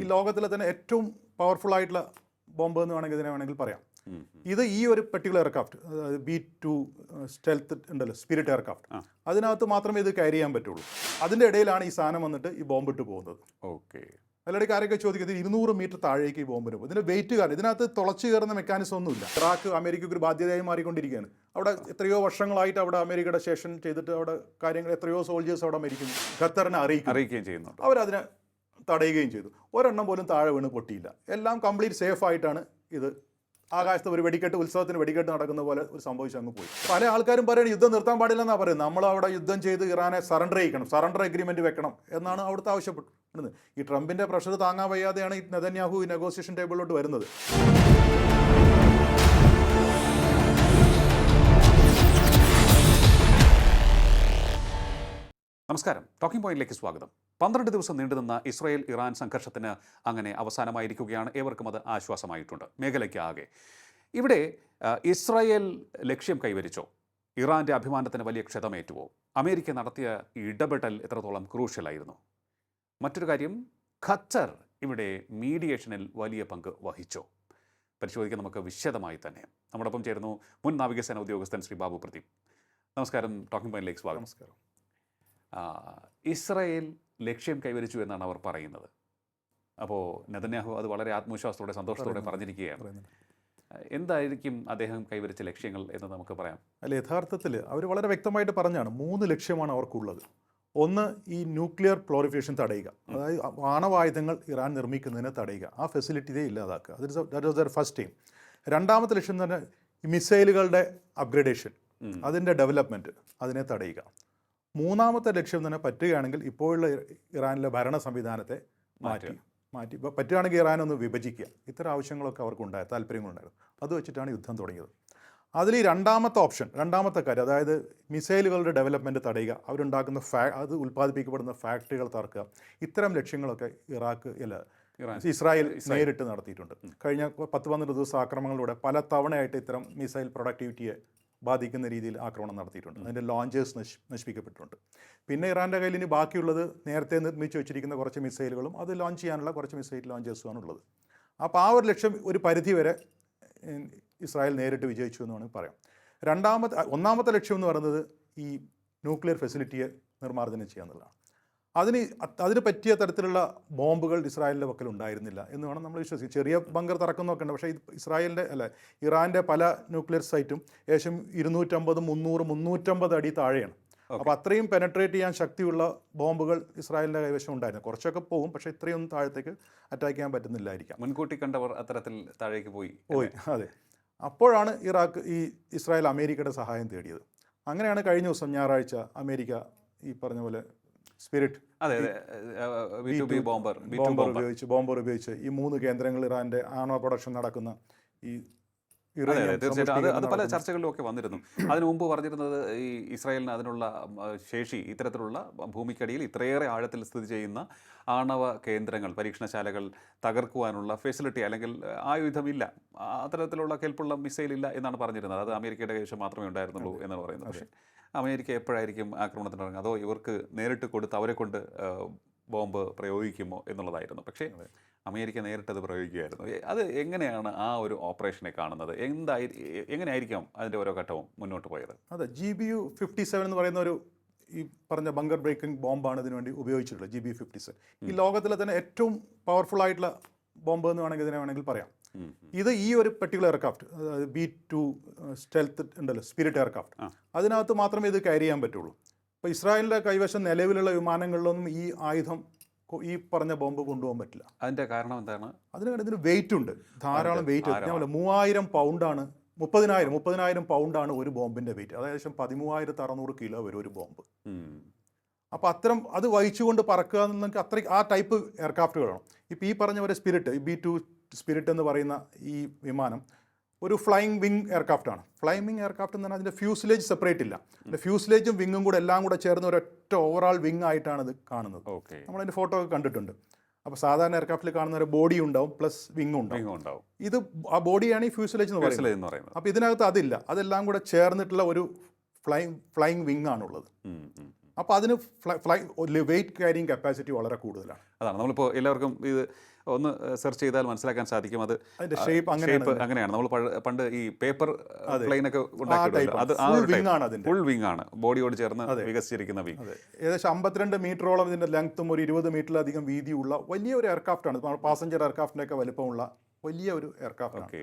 ഈ ലോകത്തിലെ തന്നെ ഏറ്റവും പവർഫുൾ ആയിട്ടുള്ള ബോംബ് എന്ന് വേണമെങ്കിൽ ഇതിനെ വേണമെങ്കിൽ പറയാം. ഇത് ഈ ഒരു പെർട്ടിക്കുലർ എയർക്രാഫ്റ്റ് അതായത് ബി ടു സ്റ്റെൽത്ത് ഉണ്ടല്ലോ സ്പിരിറ്റ് എയർക്രാഫ്റ്റ് അതിനകത്ത് മാത്രമേ ഇത് ക്യാരി ചെയ്യാൻ പറ്റുള്ളൂ. അതിന്റെ ഇടയിലാണ് ഈ സാധനം വന്നിട്ട് ഈ ബോംബ് ഇട്ട് പോകുന്നത്. ഓക്കെ. അതിലിടയ്ക്ക് ആരൊക്കെ ചോദിക്കുന്നത് ഇരുന്നൂറ് മീറ്റർ താഴേക്ക് ഈ ബോംബിന് പോകും. ഇതിന്റെ വെയിറ്റ് കാരണം ഇതിനകത്ത് തുളച്ച് കയറുന്ന മെക്കാനിസം ഒന്നുമില്ല. ഇറാഖ് അമേരിക്കയ്ക്ക് ഒരു ബാധ്യതയായി മാറിക്കൊണ്ടിരിക്കുകയാണ്. അവിടെ എത്രയോ വർഷങ്ങളായിട്ട് അവിടെ അമേരിക്കയുടെ ശേഷൻ ചെയ്തിട്ട് അവിടെ കാര്യങ്ങൾ എത്രയോ സോൾജേഴ്സ് അവിടെ മരിക്കുന്നു. ഖത്തറിനെ അറിയിക്കും അറിയിക്കുകയും ചെയ്യുന്നുണ്ട്. അവരതിനെ തടയുകയും ചെയ്തു. ഒരെണ്ണം പോലും താഴെ വീണ് പൊട്ടിയില്ല. എല്ലാം കംപ്ലീറ്റ് സേഫ് ആയിട്ടാണ് ഇത്. ആകാശത്ത് ഒരു വെടിക്കെട്ട് ഉത്സവത്തിന് വെടിക്കെട്ട് നടക്കുന്ന പോലെ ഒരു സംഭവിച്ചു അങ്ങ് പോയി. പല ആൾക്കാരും പറയുന്നത് യുദ്ധം നിർത്താൻ പാടില്ലെന്നാണ് പറയുന്നത്. നമ്മൾ അവിടെ യുദ്ധം ചെയ്ത് ഇറാനെ സറണ്ടർ ചെയ്യിക്കണം സറണ്ടർ എഗ്രിമെന്റ് വെക്കണം എന്നാണ് അവിടുത്തെ ആവശ്യപ്പെടുന്നത്. ഈ ട്രംപിന്റെ പ്രഷർ താങ്ങാൻ വയ്യാതെയാണ് ഈ നെതന്യാഹു നെഗോസിയേഷൻ ടേബിളിലോട്ട് വരുന്നത്. നമസ്കാരം. ടോക്കിംഗ് പോയിന്റിലേക്ക് സ്വാഗതം. പന്ത്രണ്ട് ദിവസം നീണ്ടുനിന്ന ഇസ്രായേൽ ഇറാൻ സംഘർഷത്തിന് അങ്ങനെ അവസാനമായിരിക്കുകയാണ്. ഏവർക്കും അത് ആശ്വാസമായിട്ടുണ്ട്. മേഖലയ്ക്ക് ആകെ. ഇവിടെ ഇസ്രയേൽ ലക്ഷ്യം കൈവരിച്ചോ? ഇറാന്റെ അഭിമാനത്തിന് വലിയ ക്ഷതമേറ്റുവോ? അമേരിക്ക നടത്തിയ ഇടപെടൽ എത്രത്തോളം ക്രൂഷ്യലായിരുന്നു? മറ്റൊരു കാര്യം ഖത്തർ ഇവിടെ മീഡിയേഷനിൽ വലിയ പങ്ക് വഹിച്ചോ? പരിശോധിക്കാൻ നമുക്ക് വിശദമായി തന്നെ. നമ്മോടൊപ്പം ചേരുന്നു മുൻ നാവികസേന ഉദ്യോഗസ്ഥൻ ശ്രീ ബാബു പ്രദീപ്. നമസ്കാരം. ടോക്കിംഗ് പോയിന്റിലേക്ക് സ്വാഗതം. നമസ്കാരം. ഇസ്രായേൽ ലക്ഷ്യം കൈവരിച്ചു എന്നാണ് അവർ പറയുന്നത്. അപ്പോൾ നെതന്യാഹു അത് വളരെ ആത്മവിശ്വാസത്തോടെ സന്തോഷത്തോടെ പറഞ്ഞിരിക്കുകയാണ്. എന്തായിരിക്കും അദ്ദേഹം കൈവരിച്ച ലക്ഷ്യങ്ങൾ എന്ന് നമുക്ക് പറയാം. അല്ല യഥാർത്ഥത്തിൽ അവർ വളരെ വ്യക്തമായിട്ട് പറഞ്ഞാണ് മൂന്ന് ലക്ഷ്യമാണ് അവർക്കുള്ളത്. ഒന്ന് ഈ ന്യൂക്ലിയർ പ്ലോറിഫിക്കേഷൻ തടയുക. അതായത് ആണവായുധങ്ങൾ ഇറാൻ നിർമ്മിക്കുന്നതിനെ തടയുക. ആ ഫെസിലിറ്റിയെ ഇല്ലാതാക്കുക. That was the first time രണ്ടാമത്തെ ലക്ഷ്യം തന്നെ മിസൈലുകളുടെ അപ്ഗ്രഡേഷൻ. അതിന്റെ ഡെവലപ്മെന്റ് അതിനെ തടയുക. മൂന്നാമത്തെ ലക്ഷ്യം തന്നെ പറ്റുകയാണെങ്കിൽ ഇപ്പോഴുള്ള ഇറാനിലെ ഭരണ സംവിധാനത്തെ മാറ്റി. മാറ്റി. ഇപ്പോൾ പറ്റുകയാണെങ്കിൽ ഇറാൻ ഒന്ന് വിഭജിക്കുക. ഇത്തരം ആവശ്യങ്ങളൊക്കെ അവർക്കുണ്ടായ താല്പര്യങ്ങളുണ്ടായിരുന്നു അത് വെച്ചിട്ടാണ് യുദ്ധം തുടങ്ങിയത്. അതിൽ ഈ രണ്ടാമത്തെ ഓപ്ഷൻ രണ്ടാമത്തെ കാര്യം അതായത് മിസൈലുകളുടെ ഡെവലപ്മെന്റ് തടയുക അവരുണ്ടാക്കുന്ന ഫാ അത് ഉൽപ്പാദിപ്പിക്കപ്പെടുന്ന ഫാക്ടറികൾ തറക്കുക ഇത്തരം ലക്ഷ്യങ്ങളൊക്കെ ഇറാഖ് അല്ല ഇസ്രായേൽ നേരിട്ട് നടത്തിയിട്ടുണ്ട്. കഴിഞ്ഞ പത്ത് പന്ത്രണ്ട് ദിവസം ആക്രമണങ്ങളിലൂടെ പല തവണയായിട്ട് ഇത്തരം മിസൈൽ പ്രൊഡക്ടിവിറ്റിയെ ബാധിക്കുന്ന രീതിയിൽ ആക്രമണം നടത്തിയിട്ടുണ്ട്. അതിന്റെ ലോഞ്ചേഴ്സ് നശി നശിപ്പിക്കപ്പെട്ടിട്ടുണ്ട്. പിന്നെ ഇറാന്റെ കയ്യിൽ ഇനി ബാക്കിയുള്ളത് നേരത്തെ നിർമ്മിച്ച് വെച്ചിരിക്കുന്ന കുറച്ച് മിസൈലുകളും അത് ലോഞ്ച് ചെയ്യാനുള്ള കുറച്ച് മിസൈൽ ലോഞ്ചേഴ്സുമാണ് ഉള്ളത്. അപ്പോൾ ആ ഒരു ലക്ഷ്യം ഒരു പരിധി വരെ ഇസ്രായേൽ നേരിട്ട് വിജയിച്ചു എന്ന് വേണമെങ്കിൽ പറയാം. രണ്ടാമത്തെ ഒന്നാമത്തെ ലക്ഷ്യം എന്ന് പറയുന്നത് ഈ ന്യൂക്ലിയർ ഫെസിലിറ്റിയെ നിർമ്മാർജനം ചെയ്യുക എന്നുള്ളതാണ്. അതിന് അത് അതിന് പറ്റിയ തരത്തിലുള്ള ബോംബുകൾ ഇസ്രായേലിന്റെ പക്കൽ ഉണ്ടായിരുന്നില്ല എന്ന് വേണം നമ്മൾ വിശ്വസിക്കും ചെറിയ ബങ്കർ തറക്കുന്നൊക്കെ ഉണ്ട്. പക്ഷേ ഇസ്രായേലിന്റെ അല്ല ഇറാന്റെ പല ന്യൂക്ലിയർ സൈറ്റും ഏകദേശം ഇരുന്നൂറ്റമ്പത് മുന്നൂറ് മുന്നൂറ്റമ്പത് അടി താഴെയാണ്. അപ്പോൾ അത്രയും പെനട്രേറ്റ് ചെയ്യാൻ ശക്തിയുള്ള ബോംബുകൾ ഇസ്രായേലിന്റെ കൈവശം ഉണ്ടായിരുന്നു. കുറച്ചൊക്കെ പോകും പക്ഷേ ഇത്രയും താഴത്തേക്ക് അറ്റാക്ക് ചെയ്യാൻ പറ്റുന്നില്ലായിരിക്കാം. മുൻകൂട്ടി കണ്ടവർ അത്തരത്തിൽ താഴേക്ക് പോയി പോയി അതെ. അപ്പോഴാണ് ഇറാഖ് ഈ ഇസ്രായേൽ അമേരിക്കയുടെ സഹായം തേടിയത്. അങ്ങനെയാണ് കഴിഞ്ഞ ദിവസം ഞായറാഴ്ച അമേരിക്ക ഈ പറഞ്ഞ പോലെ സ്പിരിറ്റ് അതെ ബോംബർ ഉപയോഗിച്ച് ബോംബർ ഉപയോഗിച്ച് ഈ മൂന്ന് കേന്ദ്രങ്ങൾ ഇറാന്റെ ആണവ പ്രൊഡക്ഷൻ നടക്കുന്ന ഈ തീർച്ചയായിട്ടും. അത് അത് പല ചർച്ചകളിലും ഒക്കെ വന്നിരുന്നു. അതിനു മുമ്പ് പറഞ്ഞിരുന്നത് ഈ ഇസ്രായേലിന് അതിനുള്ള ശേഷി ഇത്തരത്തിലുള്ള ഭൂമിക്കടിയിൽ ഇത്രയേറെ ആഴത്തിൽ സ്ഥിതി ചെയ്യുന്ന ആണവ കേന്ദ്രങ്ങൾ പരീക്ഷണശാലകൾ തകർക്കുവാനുള്ള ഫെസിലിറ്റി അല്ലെങ്കിൽ ആയുധമില്ല. അത്തരത്തിലുള്ള കെൽപ്പുള്ള മിസൈൽ ഇല്ല എന്നാണ് പറഞ്ഞിരുന്നത്. അത് അമേരിക്കയുടെ കൈവശം മാത്രമേ ഉണ്ടായിരുന്നുള്ളൂ എന്ന് പറയുന്നത്. പക്ഷേ അമേരിക്ക എപ്പോഴായിരിക്കും ആക്രമണത്തിന് ഇറങ്ങുക? അതോ ഇവർക്ക് നേരിട്ട് കൊടുത്ത് അവരെ കൊണ്ട് ബോംബ് പ്രയോഗിക്കുമോ എന്നുള്ളതായിരുന്നു. പക്ഷേ അമേരിക്ക നേരിട്ടത് പ്രയോഗിക്കുകയായിരുന്നു അത് എങ്ങനെയാണ് ആ ഒരു ഓപ്പറേഷനെ കാണുന്നത്? എന്തായി എങ്ങനെയായിരിക്കാം അതിന്റെ ഓരോ ഘട്ടവും മുന്നോട്ട് പോയത്? അതെ G B U fifty seven എന്ന് പറയുന്ന ഒരു ഈ പറഞ്ഞ ബങ്കർ ബ്രേക്കിംഗ് ബോംബാണ് ഇതിന് വേണ്ടി ഉപയോഗിച്ചിട്ടുള്ളത് ജി ബി ഫിഫ്റ്റി സെവൻ ഈ ലോകത്തിലെ തന്നെ ഏറ്റവും പവർഫുൾ ആയിട്ടുള്ള ബോംബ് എന്ന് വേണമെങ്കിൽ ഇതിനെ വേണമെങ്കിൽ പറയാം. ഇത് ഈ ഒരു particular aircraft B two stealth ഉണ്ടല്ലോ സ്പിരിറ്റ് എയർക്രാഫ്റ്റ്. അതിനകത്ത് മാത്രമേ ഇത് ക്യാരി ചെയ്യാൻ പറ്റുള്ളൂ. ഇപ്പോൾ ഇസ്രായേലിന്റെ കൈവശം നിലവിലുള്ള വിമാനങ്ങളിലൊന്നും ഈ ആയുധം ഈ പറഞ്ഞ ബോംബ് കൊണ്ടുപോകാൻ പറ്റില്ല. അതിന്റെ കാരണം എന്താണ്? അതിന് വേണ്ടി ഇതിന് വെയിറ്റ് ഉണ്ട്. ധാരാളം വെയിറ്റ് ഞാൻ പറയാം മൂവായിരം പൗണ്ടാണ് മുപ്പതിനായിരം മുപ്പതിനായിരം പൗണ്ടാണ് ഒരു ബോംബിന്റെ വെയിറ്റ് അതായത് ഏകദേശം പതിമൂവായിരത്തി അറുന്നൂറ് കിലോ വരും ഒരു ബോംബ്. അപ്പൊ അപ്പോൾ അത്തരം അത് വഹിച്ചുകൊണ്ട് പറക്കുക എന്നൊക്കെ അത്ര ആ ടൈപ്പ് എയർക്രാഫ്റ്റുകളാണ് ഇപ്പോൾ ഈ പറഞ്ഞ ഒരു സ്പിരിറ്റ് ബി ടു സ്പിരിറ്റ് എന്ന് പറയുന്ന ഈ വിമാനം ഒരു ഫ്ലൈയിങ് വിങ് എയർക്രാഫ്റ്റ് ആണ്. ഫ്ലൈയിങ് വിങ് എയർക്രാഫ്റ്റ് എന്ന് പറഞ്ഞാൽ അതിന്റെ ഫ്യൂസിലേജ് സെപ്പറേറ്റ് ഇല്ല. അതിന്റെ ഫ്യൂസിലേജും വിങ്ങും കൂടെ എല്ലാം കൂടെ ചേർന്ന് ഒരൊറ്റ ഓവറാൾ വിങ് ആയിട്ടാണ് ഇത് കാണുന്നത്. ഓക്കെ നമ്മളതിന്റെ ഫോട്ടോ ഒക്കെ കണ്ടിട്ടുണ്ട്. അപ്പോൾ സാധാരണ എയർക്രാഫ്റ്റിൽ കാണുന്ന ഒരു ബോഡി ഉണ്ടാവും പ്ലസ് വിങ് ഉണ്ടാവും. ഇത് ആ ബോഡിയാണ് ഈ ഫ്യൂസിലേജ് എന്ന് പറയുന്നത്. അപ്പോൾ ഇതിനകത്ത് അതില്ല. അതെല്ലാം കൂടെ ചേർന്നിട്ടുള്ള ഒരു ഫ്ലൈങ് ഫ്ലൈയിങ് വിങ് ആണുള്ളത്. അപ്പോൾ അതിന് fly fly weight carrying capacity വളരെ കൂടുതലാണ്. അതാണ്. നമ്മളിപ്പോൾ എല്ലാവർക്കും ഇത് ഒന്ന് സെർച്ച് ചെയ്താൽ മനസ്സിലാക്കാൻ സാധിക്കും. അത് ഷേപ്പ് ഷേപ്പ് അങ്ങനെയാണ് നമ്മൾ പണ്ട് ഈ പേപ്പർ പ്ലെയിൻ ഒക്കെ അത്. ഫുൾ വിങ് ആണ് ബോഡിയോട് ചേർന്ന് വികസിച്ചിരിക്കുന്ന വിങ് ഏകദേശം അമ്പത്തിരണ്ട് മീറ്ററോളം ഇതിന്റെ ലെങ്ത്തും ഒരു ഇരുപത് മീറ്ററിലധികം വീതിയുള്ള വലിയ ഒരു എയർക്രാഫ്റ്റ് ആണ്. പാസഞ്ചർ എയർക്രാഫ്റ്റിന്റെ ഒക്കെ വലിപ്പമുള്ള വലിയ ഒരു എയർക്രാഫ്റ്റ് ആണ്. ഓക്കെ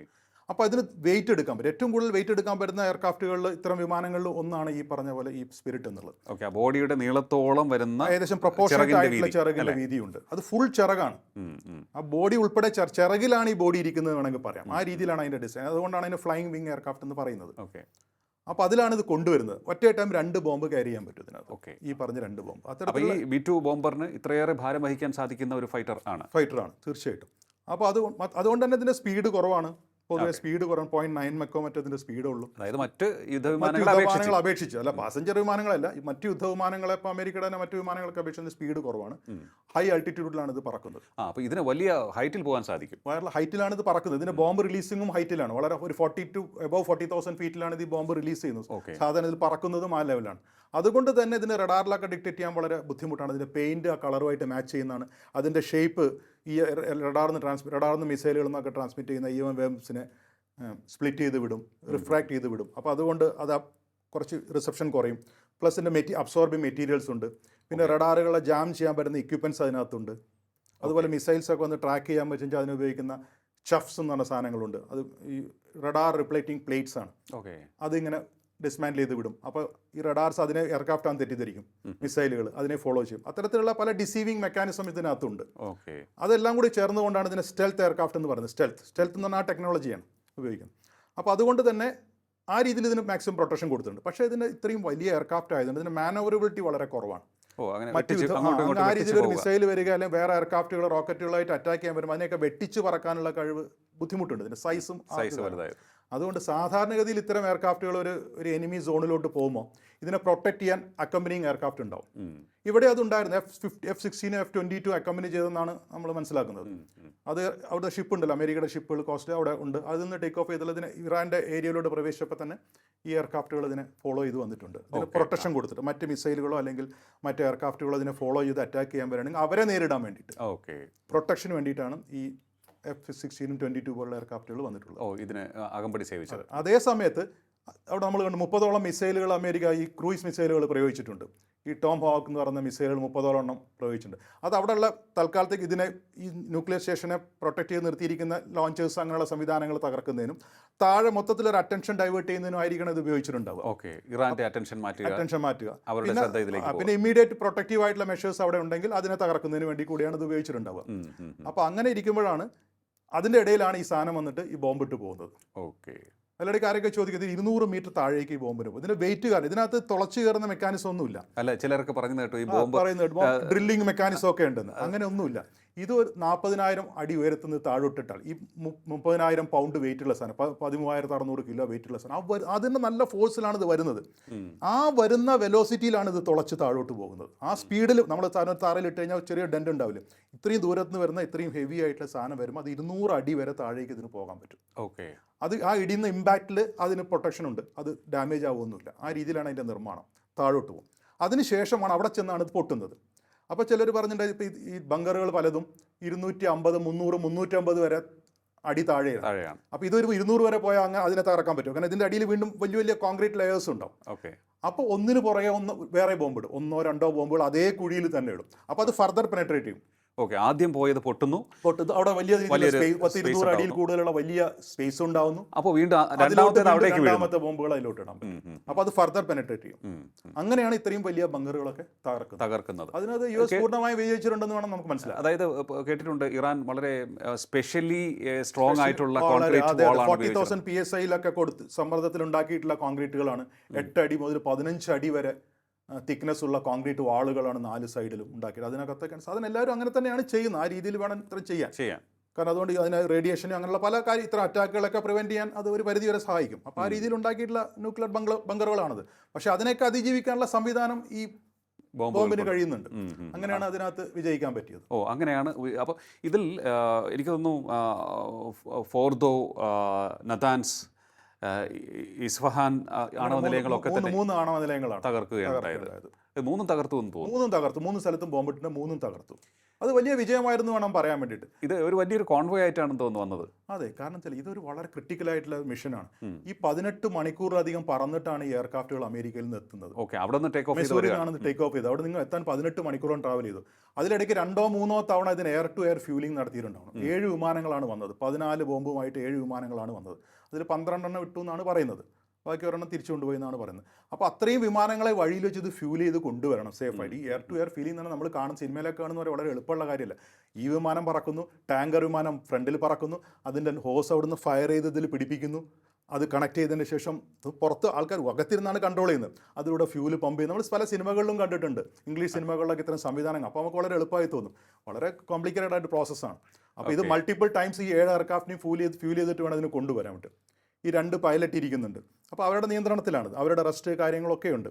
അപ്പോൾ അതിന് വെയിറ്റ് എടുക്കാൻ പറ്റും. ഏറ്റവും കൂടുതൽ വെയിറ്റ് എടുക്കാൻ പറ്റുന്ന എയർക്രാഫ്റ്റുകളിൽ ഇത്തരം വിമാനങ്ങളിൽ ഒന്നാണ് ഈ പറഞ്ഞ പോലെ ഈ സ്പിരിറ്റ് എന്നുള്ളത്. ഓക്കെ ബോഡിയുടെ നീളത്തോളം വരുന്ന ഏകദേശം പ്രൊപ്പോഷൻ ആയിട്ടുള്ള ചിറകിന്റെ വീതിയുണ്ട്. അത് ഫുൾ ചിറകാണ്. ആ ബോഡി ഉൾപ്പെടെ ചിറ- ചിറകിലാണ് ഈ ബോഡി ഇരിക്കുന്നത് വേണമെങ്കിൽ പറയാം. ആ രീതിയിലാണ് അതിന്റെ ഡിസൈൻ അതുകൊണ്ടാണ് അതിന് ഫ്ലൈയിങ് വിങ് എയർക്രാഫ്റ്റ് എന്ന് പറയുന്നത്. ഓക്കെ അപ്പോൾ അതിലാണ് ഇത് കൊണ്ടുവരുന്നത്. ഒറ്റ ടൈം രണ്ട് ബോംബ് ക്യാരി ചെയ്യാൻ പറ്റും ഇതിനകത്ത്. ഓക്കെ ഈ പറഞ്ഞ രണ്ട് ബോംബ് അത്തരത്തിലുള്ള ഈ ബി ടു ബോംബറിന് ഇത്രയേറെ ഭാരം വഹിക്കാൻ സാധിക്കുന്ന ഒരു ഫൈറ്റർ ആണ്. ഫൈറ്റർ ആണ് തീർച്ചയായിട്ടും. അപ്പോൾ അത് അതുകൊണ്ട് തന്നെ ഇതിന്റെ സ്പീഡ് കുറവാണ്. പൊതുവെ സ്പീഡ് കുറവ് പോയിന്റ് നയൻ മെക്കോ മറ്റോ ഇതിന്റെ സ്പീഡ് ഉള്ളൂ. അതായത് മറ്റ് യുദ്ധവിമാനങ്ങൾ അപേക്ഷിച്ച്. അല്ല പാസഞ്ചർ വിമാനങ്ങളല്ല. മറ്റ് യുദ്ധവിമാനങ്ങളെ ഇപ്പോൾ അമേരിക്കയുടെ തന്നെ മറ്റു വിമാനങ്ങളൊക്കെ അപേക്ഷിച്ച് സ്പീഡ് കുറവാണ്. ഹൈ ആൾട്ടിറ്റ്യൂഡിലാണ് ഇത് പറക്കുന്നത്. ആ അപ്പോൾ ഇതിന് വലിയ ഹൈറ്റിൽ പോകാൻ സാധിക്കും. വളരെ ഹൈറ്റിലാണ് ഇത് പറക്കുന്നത്. ഇതിന്റെ ബോംബ് റിലീസിങ്ങും ഹൈറ്റിലാണ്. വളരെ ഒരു forty two above forty thousand ഫീറ്റിലാണ് ഇത് ബോംബ് റിലീസ് ചെയ്യുന്നത്. സാധാരണ ഇതിൽ പറക്കുന്നതും ആ ലെവലാണ് അതുകൊണ്ട് തന്നെ ഇതിന് റഡാറിലൊക്കെ ഡിക്റ്റേറ്റ് ചെയ്യാൻ വളരെ ബുദ്ധിമുട്ടാണ്. ഇതിന്റെ പെയിന്റ് ആ കളറുമായിട്ട് മാച്ച് ചെയ്യുന്നതാണ്. അതിന്റെ ഷേപ്പ് ഈ റഡാർന്ന് ട്രാൻസ്മി റഡാർന്ന് മിസൈലുകളിൽ നിന്നൊക്കെ ട്രാൻസ്മിറ്റ് ചെയ്യുന്ന ഈ വേംസിനെ സ്പ്ലിറ്റ് ചെയ്ത് വിടും റിഫ്രാക്ട് ചെയ്ത് വിടും. അപ്പോൾ അതുകൊണ്ട് അത് കുറച്ച് റിസപ്ഷൻ കുറയും. പ്ലസ് ഇതിന്റെ മെറ്റി അബ്സോർബിങ് മെറ്റീരിയൽസ് ഉണ്ട്. പിന്നെ റഡാറുകളെ ജാം ചെയ്യാൻ പറ്റുന്ന ഇക്വിപ്മെന്റ്സ് അതിനകത്തുണ്ട്. അതുപോലെ മിസൈൽസ് ഒക്കെ ഒന്ന് ട്രാക്ക് ചെയ്യാൻ പറ്റുമെങ്കിൽ അതിനുപയോഗിക്കുന്ന ചഫ്സ് എന്ന് പറഞ്ഞ സാധനങ്ങളുണ്ട്. അത് ഈ റഡാർ റിപ്ലേറ്റിംഗ് പ്ലേറ്റ്സ് ആണ്. ഓക്കെ അതിങ്ങനെ ഡിസ്മാൻഡിൽ ചെയ്ത് വിടും. അപ്പോൾ ഈ റഡാർസ് അതിനെ എയർക്രാഫ്റ്റ് ആണ് തെറ്റിദ്ധരിക്കും. മിസൈലുകൾ അതിനെ ഫോളോ ചെയ്യും. അത്തരത്തിലുള്ള പല ഡിസീവിങ് മെക്കാനിസം ഇതിനകത്തുണ്ട്. അതെല്ലാം കൂടി ചേർന്നുകൊണ്ടാണ് ഇതിനെ സ്റ്റെൽത്ത് എയർക്രാഫ്റ്റ് എന്ന് പറയുന്നത്. സ്റ്റെൽത്ത് സ്റ്റെൽത്ത് എന്ന് പറഞ്ഞാൽ ആ ടെക്നോളജിയാണ് ഉപയോഗിക്കുന്നത്. അപ്പോൾ അതുകൊണ്ട് തന്നെ ആ രീതിയിൽ ഇതിന് മാക്സിമം പ്രൊട്ടക്ഷൻ കൊടുത്തിട്ടുണ്ട്. പക്ഷേ ഇതിന് ഇത്രയും വലിയ എയർക്രാഫ്റ്റ് ആയതുകൊണ്ട് ഇതിന് മാനോവറബിലിറ്റി വളരെ കുറവാണ്. മറ്റു ആ, രീതിയിൽ ഒരു മിസൈൽ വരിക അല്ലെങ്കിൽ വേറെ എയർക്രാഫ്റ്റുകൾ റോക്കറ്റുകളായിട്ട് അറ്റാക്ക് ചെയ്യാൻ വരുമ്പോൾ അതിനെയൊക്കെ വെട്ടിച്ച് പറക്കാനുള്ള കഴിവ് ബുദ്ധിമുട്ടുണ്ട്. ഇതിന്റെ സൈസും സൈസ് വലുതായത് അതുകൊണ്ട് സാധാരണഗതിയിൽ ഇത്തരം എയർക്രാഫ്റ്റുകൾ ഒരു ഒരു എനിമി സോണിലോട്ട് പോകുമ്പോൾ ഇതിനെ പ്രൊട്ടക്ട് ചെയ്യാൻ അക്കമ്പനിങ് എയർക്രാഫ്റ്റ് ഉണ്ടാവും. ഇവിടെ അതുണ്ടായിരുന്നു F fifty F sixteen F twenty two accompany ചെയ്തെന്നാണ് നമ്മൾ മനസ്സിലാക്കുന്നത്. അത് അവിടെ ഷിപ്പ് ഉണ്ടല്ലോ അമേരിക്കയുടെ ഷിപ്പുകൾ കോസ്റ്റ് അവിടെ ഉണ്ട്. അതിൽ നിന്ന് ടേക്ക് ഓഫ് ചെയ്തതിന് ഇറാന്റെ ഏരിയയിലോട്ട് പ്രവേശിച്ചപ്പോൾ തന്നെ ഈ എയർക്രാഫ്റ്റുകൾ ഇതിനെ ഫോളോ ചെയ്ത് വന്നിട്ടുണ്ട്. ഇതിന് പ്രൊട്ടക്ഷൻ കൊടുത്തിട്ട് മറ്റ് മിസൈലുകളോ അല്ലെങ്കിൽ മറ്റ് എയർക്രാഫ്റ്റുകളോ ഇതിനെ ഫോളോ ചെയ്ത് അറ്റാക്ക് ചെയ്യാൻ വരികയാണെങ്കിൽ അവരെ നേരിടാൻ വേണ്ടിയിട്ട്. ഓക്കെ പ്രൊട്ടക്ഷന് വേണ്ടിയിട്ടാണ് ഈ എഫ് സിക്സ്റ്റീനും ട്വന്റി ടു പോലുള്ള എയർക്രാഫ്റ്റുകൾ വന്നിട്ടുള്ളത്. ഓ ഇതിന് അകമ്പടി സേവിച്ചത്. അതേ. സമയത്ത് അവിടെ നമ്മൾ കണ്ടു മുപ്പതോളം മിസൈലുകൾ അമേരിക്ക ഈ ക്രൂയിസ് മിസൈലുകൾ പ്രയോഗിച്ചിട്ടുണ്ട്. ഈ ടോം ഹോക്ക് എന്ന് പറയുന്ന മിസൈലുകൾ മുപ്പതോളം എണ്ണം പ്രയോഗിച്ചിട്ടുണ്ട്. അത് അവിടെയുള്ള തൽക്കാലത്തേക്ക് ഇതിനെ ഈ ന്യൂക്ലിയർ സ്റ്റേഷനെ പ്രൊട്ടക്ട് ചെയ്ത് നിർത്തിയിരിക്കുന്ന ലോഞ്ചേഴ്സ് അങ്ങനെയുള്ള സംവിധാനങ്ങൾ തകർക്കുന്നതിനും താഴെ മൊത്തത്തിൽ ഒരു അറ്റൻഷൻ ഡൈവേർട്ട് ചെയ്യുന്നതിനും ആയിരിക്കണം ഇത് ഉപയോഗിച്ചിട്ടുണ്ടാവുക. ഓക്കെ. ഇറാന്റെ അറ്റൻഷൻ മാറ്റുക അറ്റൻഷൻ മാറ്റുക. അവരുടെ പിന്നെ ശ്രദ്ധ ഇതിലേക്ക് ആ, പിന്നെ ഇമ്മീഡിയറ്റ് പ്രൊട്ടക്റ്റീവ് ആയിട്ടുള്ള മെഷേഴ്സ് അവിടെ ഉണ്ടെങ്കിൽ അതിനെ തകർക്കുന്നതിന് വേണ്ടി കൂടിയാണ് ഇത് ഉപയോഗിച്ചിട്ടുണ്ടാവുക. അപ്പോൾ അങ്ങനെ ഇരിക്കുമ്പോഴാണ് അതിന്റെ ഇടയിലാണ് ഈ സാധനം വന്നിട്ട് ഈ ബോംബിട്ട് പോകുന്നത്. ഓക്കെ അതിലിടയ്ക്ക് ആരൊക്കെ ചോദിക്കുന്നത് ഇരുന്നൂറ് മീറ്റർ താഴേക്ക് ഈ ബോംബിന് പോകും ഇതിന്റെ വെയിറ്റ് കാരണം ഇതിനകത്ത് തുളച്ചു കയറുന്ന മെക്കാനിസം ഒന്നുമില്ല. അല്ല ചിലർക്ക് പറഞ്ഞു കേട്ടോ ഈ ബോംബ് പറയുന്നത് ഡ്രില്ലിംഗ് മെക്കാനിസം ഒക്കെ ഉണ്ടെന്ന്. അങ്ങനെ ഒന്നുമില്ല. ഇത് ഒരു നാൽപ്പതിനായിരം അടി ഉയരത്തുനിന്ന് താഴോട്ടിട്ടാൽ ഈ മുപ്പതിനായിരം പൗണ്ട് വെയിറ്റ് ഉള്ള സാധനം പതിമൂവായിരത്തി അറുന്നൂറ് കിലോ വെയിറ്റ് ഉള്ള സാധനം. ആ അതിന്റെ അതിന് നല്ല ഫോഴ്സിലാണ് ഇത് വരുന്നത്. ആ വരുന്ന വെലോസിറ്റിയിലാണ് ഇത് തുളച്ച് താഴോട്ട് പോകുന്നത്. ആ സ്പീഡിൽ നമ്മൾ സാധനം താറയിലിട്ട് കഴിഞ്ഞാൽ ചെറിയ ഡെന്റ് ഉണ്ടാവില്ല? ഇത്രയും ദൂരത്ത് നിന്ന് വരുന്ന ഇത്രയും ഹെവി ആയിട്ടുള്ള സാധനം വരുമ്പോൾ അത് ഇരുന്നൂറ് അടി വരെ താഴേക്ക് ഇതിന് പോകാൻ പറ്റും. ഓക്കെ. അത് ആ ഇടിയുന്ന ഇമ്പാക്റ്റിൽ അതിന് പ്രൊട്ടക്ഷൻ ഉണ്ട്. അത് ഡാമേജ് ആവുമൊന്നുമില്ല ആ രീതിയിലാണ് അതിന്റെ നിർമ്മാണം. താഴോട്ട് പോകും. അതിനുശേഷമാണ് അവിടെ ചെന്നാണ് ഇത് പൊട്ടുന്നത്. അപ്പോൾ ചിലർ പറഞ്ഞിട്ടുണ്ട് ഇപ്പോൾ ഈ ബങ്കറുകൾ പലതും ഇരുന്നൂറ്റി അമ്പത് മുന്നൂറ് മുന്നൂറ്റമ്പത് വരെ അടി താഴെയാണ്. താഴെയാണ്. അപ്പോൾ ഇതൊരു ഇരുന്നൂറ് വരെ പോയാൽ അങ്ങനെ അതിനെ തകർക്കാൻ പറ്റും. കാരണം ഇതിന്റെ അടിയിൽ വീണ്ടും വലിയ വലിയ കോൺക്രീറ്റ് ലെയേഴ്സ് ഉണ്ടാവും. ഓക്കെ. അപ്പോൾ ഒന്നിന് പുറകെ ഒന്ന് വേറെ ബോംബ് ഇടും. ഒന്നോ രണ്ടോ ബോംബുകൾ അതേ കുഴിയിൽ തന്നെ ഇടും. അപ്പോൾ അത് ഫർദർ പെനട്രേറ്റ് ചെയ്യും. ഓക്കെ ആദ്യം പോയത് പൊട്ടുന്നു. പൊട്ടുന്നു. അവിടെ വലിയ പത്ത് ഇരുന്നൂറ് അടിയിൽ. കൂടുതലുള്ള വലിയ സ്പേസ് ഉണ്ടാവുന്നു. അപ്പോൾ വീണ്ടും രണ്ടാമത്തെ ബോംബുകൾ അതിലോട്ട് ഇടാൻ പറ്റും. അപ്പോൾ അത് ഫർദർ പെനട്രേറ്റ് ചെയ്യും. അങ്ങനെയാണ് ഇത്രയും വലിയ ബംഗറുകളൊക്കെ തകർക്കുന്നത്. തകർക്കുന്നത്. അതിനകത്ത് യു എസ് പൂർണമായി വിജയിച്ചിട്ടുണ്ടെന്ന് വേണം നമുക്ക് മനസ്സിലാക്കാം അതായത് കേട്ടിട്ടുണ്ട് ഇറാൻ വളരെ സ്പെഷ്യലി സ്ട്രോങ് ആയിട്ടുള്ള ഫോർട്ടി കോൺക്രീറ്റ് അതെ, അതെ. 40,000 തൗസൻഡ് പി എസ് ഐയിലൊക്കെ കൊടുത്ത് സമ്മർദ്ദത്തിൽ ഉണ്ടാക്കിയിട്ടുള്ള കോൺക്രീറ്റുകളാണ് എട്ട് അടി മുതൽ പതിനഞ്ച് അടി വരെ തിക്നെസ് ഉള്ള കോൺക്രീറ്റ് വാളുകളാണ് നാല് സൈഡിലും ഉണ്ടാക്കിയത്. അതിനകത്തൊക്കെ സാധനം എല്ലാവരും അങ്ങനെ തന്നെയാണ് ചെയ്യുന്നത്. ആ രീതിയിൽ വേണം ഇത്ര ചെയ്യാൻ. ചെയ്യാൻ കാരണം അതുകൊണ്ട് അതിന് റേഡിയേഷനും അങ്ങനെയുള്ള പല കാര്യം ഇത്ര അറ്റാക്കുകളൊക്കെ പ്രിവെന്റ് ചെയ്യാൻ അത് ഒരു പരിധി വരെ സഹായിക്കും. അപ്പോൾ ആ രീതിയിൽ ഉണ്ടാക്കിയിട്ടുള്ള ന്യൂക്ലിയർ ബംഗ്ല ബംഗറുകളാണത് പക്ഷേ അതിനൊക്കെ അതിജീവിക്കാനുള്ള സംവിധാനം ഈ ബോംബിന് കഴിയുന്നുണ്ട്. അങ്ങനെയാണ് അതിനകത്ത് വിജയിക്കാൻ പറ്റിയത്. ഓ അങ്ങനെയാണ്. അപ്പോൾ ഇതിൽ എനിക്ക് തോന്നുന്നു ഫോർദോ നതാൻസ് ഇസ്ഫഹാൻ ആണവ നിലയങ്ങളൊക്കെ മൂന്ന് തന്നെ മൂന്ന് ആണവ നിലയങ്ങളാണ് തകർക്കുകയാണ് ഉണ്ടായത്. തകർക്കുകയുണ്ടായത്. മൂന്നും തകർത്തു എന്ന് തോന്നുന്നു. മൂന്നും തകർത്തു. മൂന്ന് സ്ഥലത്തും ബോംബിട്ടിട്ട് മൂന്നും തകർത്തു. അത് വലിയ വിജയമായിരുന്നു വേണം പറയാൻ വേണ്ടിയിട്ട്. ഇത് ഒരു വലിയൊരു കോൺവോയ് ആയിട്ടാണ് തോന്നുന്നു വന്നത്. അതെ കാരണം വെച്ചാൽ ഇതൊരു വളരെ ക്രിട്ടിക്കൽ ആയിട്ടുള്ള മിഷനാണ് ഈ പതിനെട്ട് മണിക്കൂറിലധികം പറന്നിട്ടാണ് ഈ എയർക്രാഫ്റ്റുകൾ അമേരിക്കയിൽ നിന്ന് എത്തുന്നത്. ഓക്കെ അവിടെ നിന്ന് ടേക്ക് ഓഫ് ചെയ്ത് ടേക്ക് ഓഫ് ചെയ്ത് അവിടെ നിങ്ങൾ എത്താൻ പതിനെട്ട് മണിക്കൂറോളം ട്രാവൽ ചെയ്തു. അതിലിടയ്ക്ക് രണ്ടോ മൂന്നോ തവണ ഇതിന് എയർ ടു എയർ ഫ്യൂലിംഗ് നടത്തിയിട്ടുണ്ടാവും ഏഴ് വിമാനങ്ങളാണ് വന്നത്. പതിനാല് ബോംബുമായിട്ട് ഏഴ് വിമാനങ്ങളാണ് വന്നത്. അതിൽ പന്ത്രണ്ടെണ്ണം വിട്ടു എന്നാണ് പറയുന്നത്. ബാക്കി ഒരെണ്ണം തിരിച്ചു കൊണ്ടുപോയി എന്നാണ് പറയുന്നത്. അപ്പോൾ അത്രയും വിമാനങ്ങളെ വഴിയിൽ വെച്ച് ഇത് ഫ്യൂൽ ചെയ്ത് കൊണ്ടുവരണം സേഫായിട്ട് ഈ എയർ ടു എയർ ഫീലിംഗ് തന്നെ നമ്മൾ കാണും സിനിമയിലൊക്കെ കാണുന്ന വളരെ എളുപ്പമുള്ള കാര്യമല്ല. ഈ വിമാനം പറക്കുന്നു ടാങ്കർ വിമാനം ഫ്രണ്ടിൽ പറക്കുന്നു അതിന്റെ ഹോസ് അവിടുന്ന് ഫയർ ചെയ്ത് ഇതിൽ പിടിപ്പിക്കുന്നു. അത് കണക്ട് ചെയ്തതിന് ശേഷം പുറത്ത് ആൾക്കാർ വകത്തിരുന്നാണ് കൺട്രോൾ ചെയ്യുന്നത്. അതിലൂടെ ഫ്യൂൽ പമ്പ് ചെയ്യുന്നത്. നമ്മൾ പല സിനിമകളിലും കണ്ടിട്ടുണ്ട്. ഇംഗ്ലീഷ് സിനിമകളിലൊക്കെ ഇത്തരം സംവിധാനങ്ങൾ. അപ്പോൾ നമുക്ക് വളരെ എളുപ്പമായി തോന്നും. വളരെ കോംപ്ലിക്കേറ്റഡ് ആയിട്ട് പ്രോസസ്സാണ് അപ്പോൾ ഇത് മൾട്ടിപ്പിൾ ടൈംസ് ഈ ഏഴ് എയർക്രാഫ്റ്റിനെയും ഫ്യൂൽ ചെയ്ത് ഫ്യൂൽ ചെയ്തിട്ട് വേണം അതിന് കൊണ്ടുവരാൻ പറ്റും ഈ രണ്ട് പൈലറ്റ് ഇരിക്കുന്നുണ്ട്. അപ്പോൾ അവരുടെ നിയന്ത്രണത്തിലാണ്. അവരുടെ റെസ്റ്റ് കാര്യങ്ങളൊക്കെ ഉണ്ട്.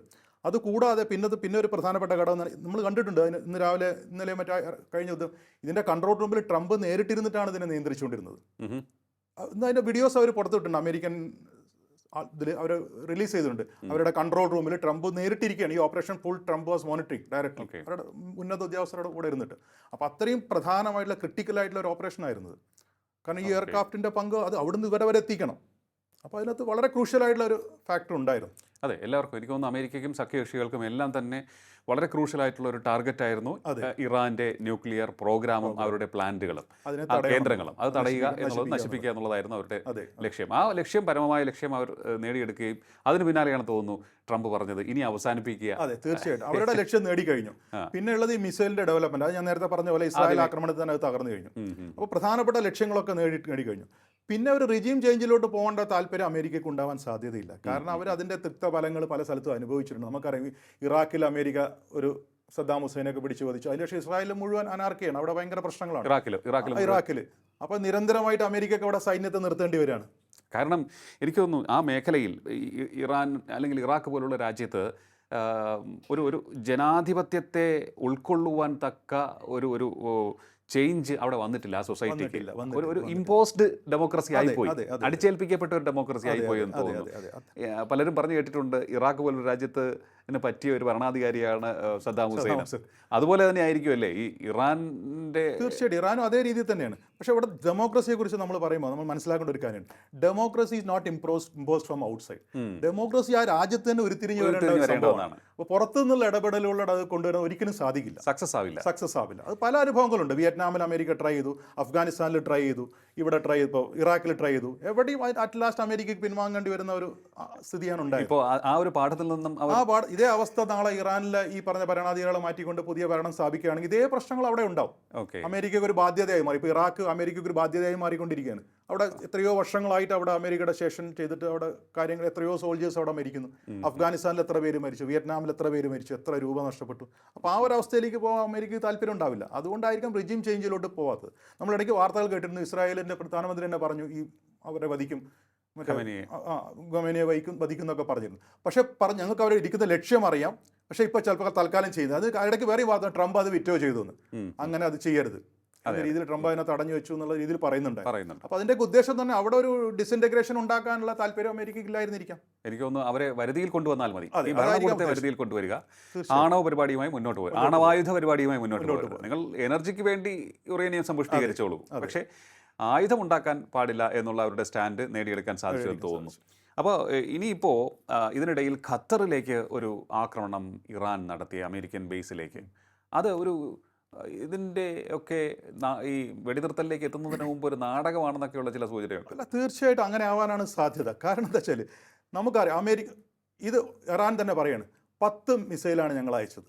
അത് കൂടാതെ പിന്നെ പിന്നെ ഒരു പ്രധാനപ്പെട്ട ഘടകം നമ്മൾ കണ്ടിട്ടുണ്ട് അതിന് ഇന്ന് രാവിലെ ഇന്നലെ മറ്റേ കഴിഞ്ഞ ദിവസം ഇതിന്റെ കൺട്രോൾ റൂമിൽ ട്രംപ് നേരിട്ടിരുന്നിട്ടാണ് ഇതിനെ നിയന്ത്രിച്ചുകൊണ്ടിരുന്നത്. അതിന്റെ വീഡിയോസ് അവർ പുറത്തുവിട്ടുണ്ട് അമേരിക്കൻ ഇതിൽ അവർ റിലീസ് ചെയ്തിട്ടുണ്ട്. അവരുടെ കൺട്രോൾ റൂമിൽ ട്രംപ് നേരിട്ടിരിക്കുകയാണ്. ഈ operation full Trump was monitoring director അവരുടെ ഉന്നത ഉദ്യോഗസ്ഥരുടെ കൂടെ ഇരുന്നിട്ട്. അപ്പോൾ അത്രയും പ്രധാനമായിട്ടുള്ള ക്രിട്ടിക്കൽ ആയിട്ടുള്ള ഒരു ഓപ്പറേഷൻ ആയിരുന്നത് കാരണം ഈ. എയർക്രാഫ്റ്റിന്റെ പങ്ക് അത് അവിടുന്ന് ഇവരെ വരെ എത്തിക്കണം. അപ്പോൾ അതിനകത്ത് വളരെ ക്രൂഷ്യലായിട്ടുള്ള ഒരു ഫാക്ടർ ഉണ്ടായിരുന്നു. അതെ എല്ലാവർക്കും എനിക്ക് തോന്നുന്നു അമേരിക്കയ്ക്കും സഖ്യകക്ഷികൾക്കും എല്ലാം തന്നെ വളരെ ക്രൂഷ്യൽ ആയിട്ടുള്ള ഒരു ടാർഗറ്റ് ആയിരുന്നു. ഇറാന്റെ ന്യൂക്ലിയർ പ്രോഗ്രാമും അവരുടെ പ്ലാന്റുകളും. കേന്ദ്രങ്ങളും. അത് തടയുക എന്നുള്ളത്. നശിപ്പിക്കുക എന്നുള്ളതായിരുന്നു അവരുടെ ലക്ഷ്യം. ആ ലക്ഷ്യം പരമമായ ലക്ഷ്യം അവർ നേടിയെടുക്കുകയും അതിന് പിന്നാലെയാണ് തോന്നുന്നു ട്രംപ് പറഞ്ഞത് ഇനി അവസാനിപ്പിക്കുക. അതെ തീർച്ചയായിട്ടും. അവരുടെ ലക്ഷ്യം നേടിക്കഴിഞ്ഞു. പിന്നെ ഉള്ളത് ഈ മിസൈലിന്റെ ഡെവലപ്മെന്റ്. അത് ഞാൻ നേരത്തെ പറഞ്ഞ പോലെ ഇസ്രായേൽ ആക്രമണത്തിൽ തന്നെ അത് തകർന്നു കഴിഞ്ഞു. അപ്പോൾ പ്രധാനപ്പെട്ട ലക്ഷ്യങ്ങളൊക്കെ നേടി നേടിക്കഴിഞ്ഞു. പിന്നെ ഒരു റിജീം ചേഞ്ചിലോട്ട് പോകേണ്ട താല്പര്യം അമേരിക്കയ്ക്ക് ഉണ്ടാവാൻ സാധ്യതയില്ല. കാരണം അവർ അതിന്റെ തിക്തഫലങ്ങൾ പല സ്ഥലത്തും അനുഭവിച്ചിട്ടുണ്ട്. നമുക്കറിയാം ഇറാഖിൽ അമേരിക്ക ഒരു സദ്ദാം ഹുസൈനൊക്കെ പിടിച്ചു വധിച്ചു അതിന് പക്ഷേ ഇസ്രായേലിൽ മുഴുവൻ അനാർക്കിയാണ്. അവിടെ ഭയങ്കര പ്രശ്നങ്ങളാണ്. ഇറാഖിൽ ഇറാഖിൽ അപ്പോൾ നിരന്തരമായിട്ട് അമേരിക്കയ്ക്ക് അവിടെ സൈന്യത്തെ നിർത്തേണ്ടി വരികയാണ്. കാരണം എനിക്ക് തോന്നുന്നു ആ മേഖലയിൽ ഇറാൻ അല്ലെങ്കിൽ ഇറാഖ് പോലുള്ള രാജ്യത്ത് ഒരു ഒരു ജനാധിപത്യത്തെ ഉൾക്കൊള്ളുവാൻ തക്ക ഒരു ഒരു ചേഞ്ച് അവിടെ വന്നിട്ടില്ല ആ സൊസൈറ്റിക്ക് ഒരു ഒരു ഇമ്പോസ്ഡ് ഡെമോക്രസി ആയിപ്പോയി. അടിച്ചേൽപ്പിക്കപ്പെട്ട ഒരു ഡെമോക്രസി ആയിപ്പോയി എന്ന് തോന്നുന്നു. പലരും പറഞ്ഞു കേട്ടിട്ടുണ്ട് ഇറാഖ് പോലൊരു രാജ്യത്ത് ന് പറ്റിയ ഒരു ഭരണാധികാരിയാണ് സദ്ദാം ഹുസൈൻ. അതുപോലെ തന്നെ ആയിരിക്കുമല്ലേ ഈ ഇറാന്റെ തീർച്ചയായിട്ടും. ഇറാനും അതേ രീതിയിൽ തന്നെയാണ്. പക്ഷേ ഇവിടെ ഡെമോക്രസിയെ കുറിച്ച് നമ്മൾ പറയുമ്പോൾ നമ്മൾ മനസ്സിലാക്കേണ്ട ഒരു കാര്യമാണ് democracy is not impose impose from outside democracy ആ രാജ്യത്ത് തന്നെ ഉരുത്തിരിഞ്ഞ് വരേണ്ടതാണ്. അപ്പോൾ പുറത്തു നിന്നുള്ള ഇടപെടലുകളുടെ അത് കൊണ്ടുവരാൻ ഒരിക്കലും സാധിക്കില്ല. സക്സസ് ആവില്ല. സക്സസ് ആവില്ല. അത് പല അനുഭവങ്ങളുണ്ട്. വിയറ്റ്നാമിൽ അമേരിക്ക ട്രൈ ചെയ്തു അഫ്ഗാനിസ്ഥാനിൽ ട്രൈ ചെയ്തു ഇവിടെ ട്രൈ ചെയ്തു ഇപ്പോൾ ഇറാഖിൽ ട്രൈ ചെയ്തു. എവിടെയും അറ്റ് ലാസ്റ്റ് അമേരിക്കയ്ക്ക് പിൻവാങ്ങേണ്ടി വരുന്ന ഒരു സ്ഥിതിയാണ് ഉണ്ടായത്. ഇപ്പോൾ ആ ഒരു പാഠത്തിൽ നിന്നും ആ പാട് ഇതേ അവസ്ഥ നാളെ ഇറാനിലെ ഈ പറഞ്ഞ ഭരണാധികാരികളെ മാറ്റിക്കൊണ്ട് പുതിയ ഭരണം സ്ഥാപിക്കുകയാണെങ്കിൽ ഇതേ പ്രശ്നങ്ങൾ അവിടെ ഉണ്ടാവും. ഓക്കെ. അമേരിക്കയ്ക്ക് ഒരു ബാധ്യതയായി മാറി. ഇപ്പോൾ ഇറാഖ് അമേരിക്കയ്ക്ക് ഒരു ബാധ്യതയായി മാറിക്കൊണ്ടിരിക്കുകയാണ്. അവിടെ എത്രയോ വർഷങ്ങളായിട്ട് അവിടെ അമേരിക്കയുടെ ശേഷൻ ചെയ്തിട്ട് അവിടെ കാര്യങ്ങൾ എത്രയോ സോൾജേഴ്സ് അവിടെ മരിക്കുന്നു. അഫ്ഗാനിസ്ഥാനിൽ എത്ര പേര് മരിച്ചു? വിയറ്റ്നാമിൽ എത്ര പേര് മരിച്ചു? എത്ര രൂപ നഷ്ടപ്പെട്ടു? അപ്പോൾ ആ ഒരു അവസ്ഥയിലേക്ക് പോകാൻ അമേരിക്കയ്ക്ക് താല്പര്യം ഉണ്ടാവില്ല. അതുകൊണ്ടായിരിക്കും റിജിം ചേഞ്ചിലോട്ട് പോവാത്തത്. നമ്മളിടയ്ക്ക് വാർത്തകൾ കേട്ടിരുന്നു. ഇസ്രായേലിന്റെ പ്രധാനമന്ത്രി തന്നെ പറഞ്ഞു ഈ അവരെ വധിക്കും. ആ, വഹിക്കും വധിക്കും എന്നൊക്കെ പറഞ്ഞിരുന്നു. പക്ഷേ പറഞ്ഞ് ഞങ്ങൾക്ക് അവരെ ഇരിക്കുന്ന ലക്ഷ്യം അറിയാം. പക്ഷേ ഇപ്പോൾ ചിലപ്പോൾ തൽക്കാലം ചെയ്യുന്നത് അത് ഇടയ്ക്ക് വേറെ വാദം ട്രംപ് അത് വിറ്റോ ചെയ്തു എന്ന്. അങ്ങനെ അത് ചെയ്യരുത്. എന്ന രീതിയിൽ ട്രംപ് അതിനെ തടഞ്ഞു വെച്ചു എന്നുള്ള രീതിയിൽ പറയുന്നുണ്ട്. പറയുന്നുണ്ട്. അപ്പോൾ അതിന്റെ ഉദ്ദേശം തന്നെ അവിടെ ഒരു ഡിസിന്റഗ്രേഷൻ ഉണ്ടാക്കാനുള്ള താല്പര്യം അമേരിക്കയ്ക്ക് ഇല്ലായിരുന്നിരിക്കാം. എനിക്ക് തോന്നുന്നു അവരെ വരുതിയിൽ കൊണ്ടുവന്നാൽ മതി. ഈ ഭരണകൂടത്തെ വരുതിയിൽ കൊണ്ടുവരിക. ആണവ പരിപാടിയുമായി മുന്നോട്ട് പോകും ആണവായുധ പരിപാടിയുമായി മുന്നോട്ട് പോകുക നിങ്ങൾ എനർജിക്ക് വേണ്ടി യുറേനിയം സമ്പുഷ്ടീകരിച്ചോളൂ. പക്ഷേ ആയുധം ഉണ്ടാക്കാൻ പാടില്ല എന്നുള്ള അവരുടെ സ്റ്റാൻഡ് നേടിയെടുക്കാൻ സാധിച്ചെന്ന് തോന്നുന്നു. അപ്പോൾ ഇനിയിപ്പോൾ ഇതിനിടയിൽ ഖത്തറിലേക്ക് ഒരു ആക്രമണം ഇറാൻ നടത്തി അമേരിക്കൻ ബേസിലേക്ക്. അത് ഒരു ഇതിന്റെ ഒക്കെ ഈ വെടിനിർത്തലിലേക്ക് എത്തുന്നതിന് മുമ്പ് ഒരു നാടകമാണെന്നൊക്കെയുള്ള ചില സൂചനകൾ. അല്ല തീർച്ചയായിട്ടും അങ്ങനെ ആവാനാണ് സാധ്യത. കാരണം എന്താ വെച്ചാൽ നമുക്കറിയാം അമേരിക്ക ഇത് ഇറാൻ തന്നെ പറയാണ് പത്ത് മിസൈലാണ് ഞങ്ങൾ അയച്ചത്.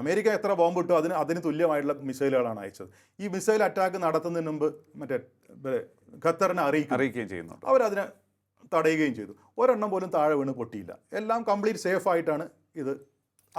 അമേരിക്ക എത്ര ബോംബ് ഇട്ടു അതിന് അതിന് തുല്യമായിട്ടുള്ള മിസൈലുകളാണ് അയച്ചത്. ഈ മിസൈൽ അറ്റാക്ക് നടത്തുന്നതിന് മുമ്പ് മറ്റേ ഖത്തറിനെ അറിയിക്കും. അറിയിക്കുകയും ചെയ്യുന്നു അവരതിനെ തടയുകയും ചെയ്തു. ഒരെണ്ണം പോലും താഴെ വീണ് പൊട്ടിയില്ല. എല്ലാം കംപ്ലീറ്റ് സേഫ് ആയിട്ടാണ് ഇത്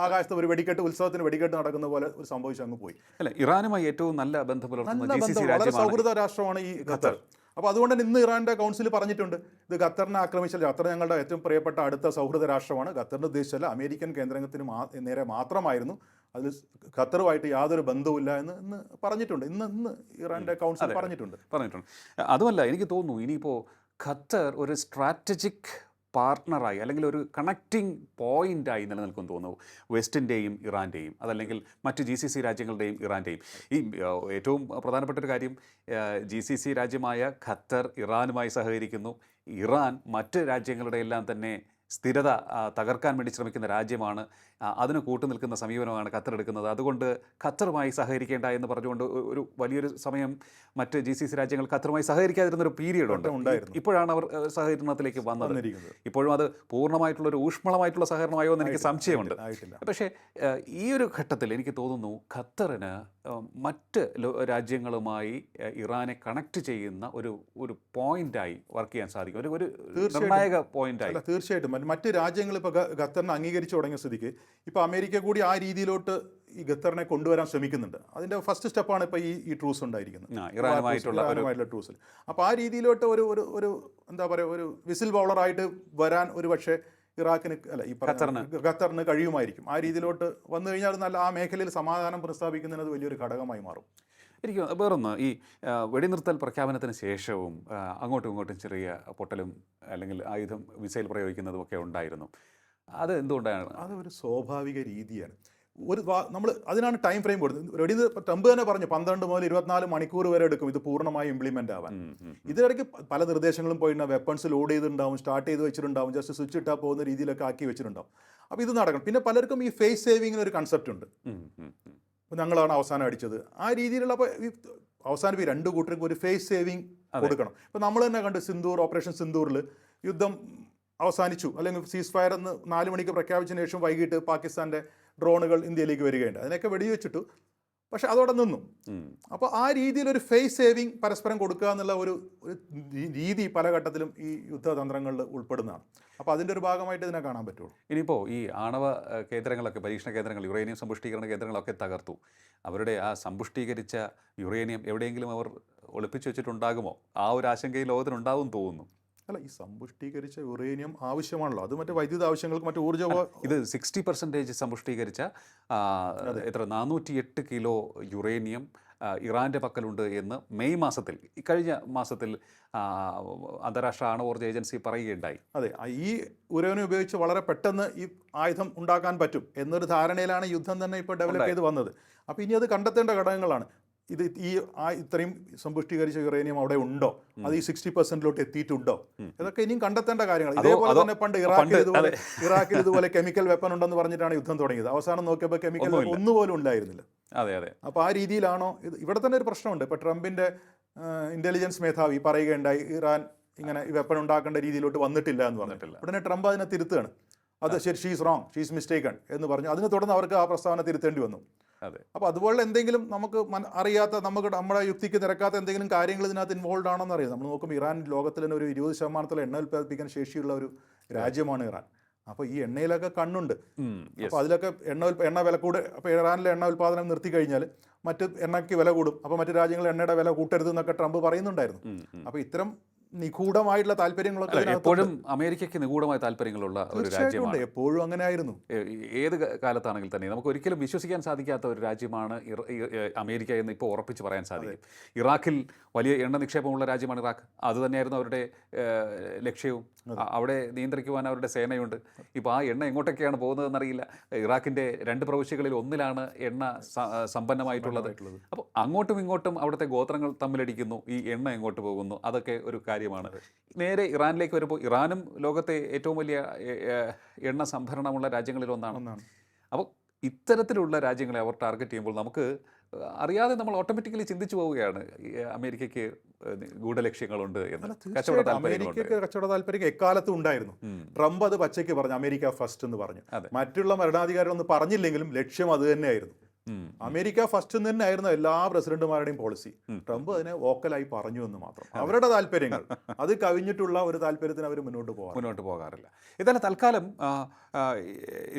ആകാശത്ത് ഒരു വെടിക്കെട്ട് ഉത്സവത്തിന് വെടിക്കെട്ട് നടക്കുന്ന പോലെ ഒരു സംഭവിച്ചു അങ്ങ് പോയി. അല്ല ഇറാനുമായി ഏറ്റവും നല്ല ബന്ധം പുലർത്തുന്ന സൗഹൃദ രാഷ്ട്രമാണ് ഈ ഖത്തർ. അപ്പോൾ അതുകൊണ്ട് തന്നെ ഇന്ന് ഇറാന്റെ കൗൺസിൽ പറഞ്ഞിട്ടുണ്ട് ഇത് ഖത്തറിനെ ആക്രമിച്ചാൽ ഖത്തർ ഞങ്ങളുടെ ഏറ്റവും പ്രിയപ്പെട്ട അടുത്ത സൗഹൃദ രാഷ്ട്രമാണ്. ഖത്തറിന്റെ ഉദ്ദേശിച്ചല്ല അമേരിക്കൻ കേന്ദ്രത്തിന് മാ നേരെ മാത്രമായിരുന്നു. അതിൽ ഖത്തറുമായിട്ട് യാതൊരു ബന്ധവുമില്ല എന്ന് ഇന്ന് പറഞ്ഞിട്ടുണ്ട്. ഇന്ന് ഇന്ന് ഇറാന്റെ കൗൺസിൽ പറഞ്ഞിട്ടുണ്ട്. പറഞ്ഞിട്ടുണ്ട്. അതുമല്ല എനിക്ക് തോന്നുന്നു ഇനിയിപ്പോൾ ഖത്തർ ഒരു സ്ട്രാറ്റജിക് പാർട്ട്ണറായി അല്ലെങ്കിൽ ഒരു കണക്റ്റിംഗ് പോയിന്റായി നിലനിൽക്കും തോന്നുന്നു. വെസ്റ്റിന്റെയും ഇറാന്റെയും അതല്ലെങ്കിൽ മറ്റ് ജി സി സി രാജ്യങ്ങളുടെയും ഇറാന്റെയും ഈ ഏറ്റവും പ്രധാനപ്പെട്ട ഒരു കാര്യം ജി സി സി രാജ്യമായ ഖത്തർ ഇറാനുമായി സഹകരിക്കുന്നു. ഇറാൻ മറ്റ് രാജ്യങ്ങളുടെ എല്ലാം തന്നെ സ്ഥിരത തകർക്കാൻ വേണ്ടി ശ്രമിക്കുന്ന രാജ്യമാണ്. അതിന് കൂട്ടുനിൽക്കുന്ന സമീപനമാണ് ഖത്തർ എടുക്കുന്നത്. അതുകൊണ്ട് ഖത്തറുമായി സഹകരിക്കേണ്ട എന്ന് പറഞ്ഞുകൊണ്ട് ഒരു വലിയൊരു സമയം മറ്റ് ജി സി സി രാജ്യങ്ങൾ ഖത്തറുമായി സഹകരിക്കാതിരുന്ന ഒരു പീരീഡ് ഉണ്ട് ഇപ്പോഴാണ് അവർ സഹകരണത്തിലേക്ക് വന്നത്. ഇപ്പോഴും അത് പൂർണമായിട്ടുള്ള ഒരു ഊഷ്മളമായിട്ടുള്ള സഹകരണമായോ എന്ന് എനിക്ക് സംശയമുണ്ട്. പക്ഷേ ഈ ഒരു ഘട്ടത്തിൽ എനിക്ക് തോന്നുന്നു ഖത്തറിന് മറ്റ് രാജ്യങ്ങളുമായി ഇറാനെ കണക്ട് ചെയ്യുന്ന ഒരു ഒരു പോയിന്റായി വർക്ക് ചെയ്യാൻ സാധിക്കും. ഒരു ഒരു നിർണായക പോയിന്റായി തീർച്ചയായിട്ടും. മറ്റ് മറ്റ് രാജ്യങ്ങൾ ഇപ്പോൾ ഖത്തറിനെ അംഗീകരിച്ചു തുടങ്ങിയ സ്ഥിതിക്ക് ഇപ്പോൾ അമേരിക്ക കൂടി ആ രീതിയിലോട്ട് ഈ ഖത്തറിനെ കൊണ്ടുവരാൻ ശ്രമിക്കുന്നുണ്ട്. അതിന്റെ ഫസ്റ്റ് സ്റ്റെപ്പാണ് ഇപ്പോൾ ഈ ഈ ട്രൂസ് ഉണ്ടായിരിക്കുന്നത്. ഇറാനുമായിട്ടുള്ള ട്രൂസിൽ അപ്പോൾ ആ രീതിയിലോട്ട് ഒരു ഒരു ഒരു എന്താ പറയുക ഒരു വിസിൽ ബൗളറായിട്ട് വരാൻ ഒരു പക്ഷേ ഇറാഖിന് അല്ല ഈ ഖത്തറിന്. ഖത്തറിന് കഴിയുമായിരിക്കും. ആ രീതിയിലോട്ട് വന്നു കഴിഞ്ഞാൽ നല്ല ആ മേഖലയിൽ സമാധാനം പ്രസ്താവിക്കുന്നതിന് അത് വലിയൊരു ഘടകമായി മാറും. എനിക്ക് വേറൊന്ന് ഈ വെടിനിർത്തൽ പ്രഖ്യാപനത്തിന് ശേഷവും അങ്ങോട്ടും ഇങ്ങോട്ടും ചെറിയ പൊട്ടലും അല്ലെങ്കിൽ ആയുധം മിസൈൽ പ്രയോഗിക്കുന്നതും ഒക്കെ ഉണ്ടായിരുന്നു. അത് എന്തുകൊണ്ടാണ്? അത് ഒരു സ്വാഭാവിക രീതിയാണ്. ഒരു നമ്മൾ അതിനാണ് ടൈം ഫ്രെയിം കൊടുത്തത്. റെഡി ട്രംപ് തന്നെ പറഞ്ഞു പന്ത്രണ്ട് മുതൽ ഇരുപത്തിനാല് മണിക്കൂർ വരെ എടുക്കും. ഇത് പൂർണമായി ഇംപ്ലിമെന്റ് ആവാൻ. ഇതിനിടയ്ക്ക് പല നിർദ്ദേശങ്ങളും പോയിട്ടുണ്ടാവും വെപ്പൺസ് ലോഡ് ചെയ്തിട്ടുണ്ടാവും സ്റ്റാർട്ട് ചെയ്ത് വെച്ചിട്ടുണ്ടാവും ജസ്റ്റ് സ്വിച്ച് ഇട്ടാൽ പോകുന്ന രീതിയിലൊക്കെ ആക്കി വെച്ചിട്ടുണ്ടാവും. അപ്പോൾ ഇത് നടക്കണം. പിന്നെ പലർക്കും ഈ ഫേസ് സേവിങ്ങിന് ഒരു കൺസെപ്റ്റ് ഉണ്ട്. അപ്പോൾ ഞങ്ങളാണ് അവസാനം അടിച്ചത്. ആ രീതിയിലുള്ള അപ്പോൾ ഈ അവസാനം ഈ രണ്ട് കൂട്ടർക്കും ഒരു ഫേസ് സേവിങ് കൊടുക്കണം. ഇപ്പോൾ നമ്മൾ തന്നെ കണ്ട് സിന്ദൂർ ഓപ്പറേഷൻ സിന്ദൂറിൽ യുദ്ധം അവസാനിച്ചു. അല്ലെങ്കിൽ സീസ് ഫയർ എന്ന് നാല് മണിക്ക് പ്രഖ്യാപിച്ചതിന് ശേഷം വൈകിട്ട് പാകിസ്ഥാന്റെ ഡ്രോണുകൾ ഇന്ത്യയിലേക്ക് വരികയുണ്ട് അതിനൊക്കെ വെടിവെച്ചിട്ടു. പക്ഷെ അതോടെ നിന്നു. അപ്പോൾ ആ രീതിയിൽ ഒരു ഫേസ് സേവിങ് പരസ്പരം കൊടുക്കുക എന്നുള്ള ഒരു ഒരു രീതി പല ഘട്ടത്തിലും ഈ യുദ്ധതന്ത്രങ്ങളിൽ ഉൾപ്പെടുന്നതാണ്. അപ്പോൾ അതിന്റെ ഒരു ഭാഗമായിട്ട് ഇതിനെ കാണാൻ പറ്റുള്ളൂ. ഇനിയിപ്പോൾ ഈ ആണവ കേന്ദ്രങ്ങളൊക്കെ പരീക്ഷണ കേന്ദ്രങ്ങൾ യുറേനിയം സമ്പുഷ്ടീകരണ കേന്ദ്രങ്ങളൊക്കെ തകർത്തു. അവരുടെ ആ സമ്പുഷ്ടീകരിച്ച യുറേനിയം എവിടെയെങ്കിലും അവർ ഒളിപ്പിച്ചു വെച്ചിട്ടുണ്ടാകുമോ? ആ ഒരു ആശങ്കയിൽ ലോകത്തിനുണ്ടാവും തോന്നുന്നു. അല്ല ഈ സമ്പുഷ്ടീകരിച്ച യുറേനിയം ആവശ്യമാണല്ലോ. അത് മറ്റേ വൈദ്യുത ആവശ്യങ്ങൾക്ക് മറ്റു ഊർജ ഇത് സിക്സ്റ്റി പെർസെന്റേജ് സമ്പുഷ്ടീകരിച്ച എത്ര നാനൂറ്റി എട്ട് കിലോ യുറേനിയം ഇറാന്റെ പക്കലുണ്ട് എന്ന് മെയ് മാസത്തിൽ കഴിഞ്ഞ മാസത്തിൽ അന്താരാഷ്ട്ര ആണവോർജ ഏജൻസി പറയുകയുണ്ടായി. അതെ ഈ ഉരവനെ ഉപയോഗിച്ച് വളരെ പെട്ടെന്ന് ഈ ആയുധം ഉണ്ടാക്കാൻ പറ്റും എന്നൊരു ധാരണയിലാണ് യുദ്ധം തന്നെ ഇപ്പോൾ ഡെവലപ്പ് ചെയ്ത് വന്നത്. അപ്പോൾ ഇനി അത് കണ്ടെത്തേണ്ട ഘടകങ്ങളാണ്. ഇത് ഈ ആ ഇത്രയും സമ്പുഷ്ടീകരിച്ച യുറേനിയം അവിടെ ഉണ്ടോ? അത് ഈ സിക്സ്റ്റി പെർസെന്റിലോട്ട് എത്തിയിട്ടുണ്ടോ? ഇതൊക്കെ ഇനിയും കണ്ടെത്തേണ്ട കാര്യങ്ങൾ ഇതേപോലെ തന്നെ പണ്ട് ഇറാഖിൽ ഇതുപോലെ ഇറാഖിൽ ഇതുപോലെ കെമിക്കൽ വെപ്പൺ ഉണ്ടെന്ന് പറഞ്ഞിട്ടാണ് യുദ്ധം തുടങ്ങിയത്. അവസാനം നോക്കിയപ്പോൾ കെമിക്കൽ. ഒന്നുപോലും ഉണ്ടായിരുന്നില്ല. അതെ അതെ. അപ്പോൾ ആ രീതിയിലാണോ ഇത്? ഇവിടെ തന്നെ ഒരു പ്രശ്നമുണ്ട്. ഇപ്പോൾ ട്രംപിന്റെ ഇന്റലിജൻസ് മേധാവി പറയുകയുണ്ടായി ഇറാൻ ഇങ്ങനെ വെപ്പൺ ഉണ്ടാക്കേണ്ട രീതിയിലോട്ട് വന്നിട്ടില്ല എന്ന് പറഞ്ഞിട്ടില്ല ഉടനെ ട്രംപ് അതിനെ തിരുത്തുകയാണ്. അത് ശരി ഷീസ് റോങ് ഷീസ് മിസ്റ്റേക്കൺ എന്ന് പറഞ്ഞു. അതിനെ തുടർന്ന് അവർക്ക് ആ പ്രസ്താവന തിരുത്തേണ്ടി വന്നു. അപ്പോൾ അതുപോലെ എന്തെങ്കിലും നമുക്ക് അറിയാത്ത നമുക്ക് നമ്മുടെ യുക്തിക്ക് നിരക്കാത്ത എന്തെങ്കിലും കാര്യങ്ങൾ ഇതിനകത്ത് ഇൻവോൾവ് ആണോ എന്നറിയാം നമ്മൾ നോക്കും ഇറാൻ ലോകത്തിൽ തന്നെ ഒരു ഇരുപത് ശതമാനത്തോളം എണ്ണ ഉൽപ്പാദിപ്പിക്കാൻ ശേഷിയുള്ള ഒരു രാജ്യമാണ് ഇറാൻ. അപ്പോൾ ഈ എണ്ണയിലൊക്കെ കണ്ണുണ്ട്. അപ്പോൾ അതിലൊക്കെ എണ്ണ എണ്ണ വില കൂടെ അപ്പോൾ ഇറാനിലെ എണ്ണ ഉൽപ്പാദനം നിർത്തി കഴിഞ്ഞാൽ മറ്റ് എണ്ണയ്ക്ക് വില കൂടും. അപ്പോൾ മറ്റു രാജ്യങ്ങൾ എണ്ണയുടെ വില കൂട്ടരുത് എന്നൊക്കെ ട്രംപ് പറയുന്നുണ്ടായിരുന്നു. അപ്പോൾ ഇത്തരം നിഗൂഢമായിട്ടുള്ള താല്പര്യങ്ങളൊക്കെ എപ്പോഴും അമേരിക്കയ്ക്ക് നിഗൂഢമായ താല്പര്യങ്ങളുള്ള ഒരു രാജ്യമാണ്. എപ്പോഴും അങ്ങനെ ആയിരുന്നു ഏത് കാലത്താണെങ്കിൽ തന്നെ നമുക്ക് ഒരിക്കലും വിശ്വസിക്കാൻ സാധിക്കാത്ത ഒരു രാജ്യമാണ് അമേരിക്ക എന്ന് ഇപ്പോൾ ഉറപ്പിച്ച് പറയാൻ സാധിക്കും. ഇറാഖിൽ വലിയ എണ്ണ നിക്ഷേപമുള്ള രാജ്യമാണ് ഇറാഖ്. അത് തന്നെയായിരുന്നു അവരുടെ ലക്ഷ്യവും. അവിടെ നിയന്ത്രിക്കുവാൻ അവരുടെ സേനയുണ്ട്. ഇപ്പോൾ ആ എണ്ണ എങ്ങോട്ടൊക്കെയാണ് പോകുന്നതെന്നറിയില്ല. ഇറാഖിന്റെ രണ്ട് പ്രവിശ്യകളിൽ ഒന്നിലാണ് എണ്ണ സമ്പന്നമായിട്ടുള്ളത്. അപ്പോൾ അങ്ങോട്ടും ഇങ്ങോട്ടും അവിടുത്തെ ഗോത്രങ്ങൾ തമ്മിലടിക്കുന്നു. ഈ എണ്ണ എങ്ങോട്ട് പോകുന്നു? അതൊക്കെ ഒരു കാര്യമാണ്. നേരെ ഇറാനിലേക്ക് വരുമ്പോൾ ഇറാനും ലോകത്തെ ഏറ്റവും വലിയ എണ്ണ സംഭരണമുള്ള രാജ്യങ്ങളിൽ ഒന്നാണ്. അപ്പോൾ ഇത്തരത്തിലുള്ള രാജ്യങ്ങളെ അവർ ടാർഗറ്റ് ചെയ്യുമ്പോൾ നമുക്ക് അറിയാതെ നമ്മൾ ഓട്ടോമാറ്റിക്കലി ചിന്തിച്ചു പോവുകയാണ്. അമേരിക്കയ്ക്ക് ഗൂഢലക്ഷ്യങ്ങളുണ്ട് എന്ന്. കച്ചവട അമേരിക്കയ്ക്ക് കച്ചവട താല്പര്യം എക്കാലത്തും ഉണ്ടായിരുന്നു. ട്രംപ് അത് പച്ചയ്ക്ക് പറഞ്ഞു അമേരിക്ക ഫസ്റ്റ് എന്ന് പറഞ്ഞു. മറ്റുള്ള ഭരണാധികാരികളൊന്നും പറഞ്ഞില്ലെങ്കിലും ലക്ഷ്യം അത് തന്നെയായിരുന്നു. അമേരിക്ക ഫസ്റ്റ് തന്നെ ആയിരുന്നു എല്ലാ പ്രസിഡന്റുമാരുടെയും പോളിസി. ട്രംപ് അതിനെ വോക്കലായി പറഞ്ഞു എന്ന് മാത്രം അവരുടെ താല്പര്യങ്ങൾ. അത് കവിഞ്ഞിട്ടുള്ള ഒരു താല്പര്യത്തിന് അവർ മുന്നോട്ട് പോകാം മുന്നോട്ട് പോകാറില്ല. ഇതല്ല തൽക്കാലം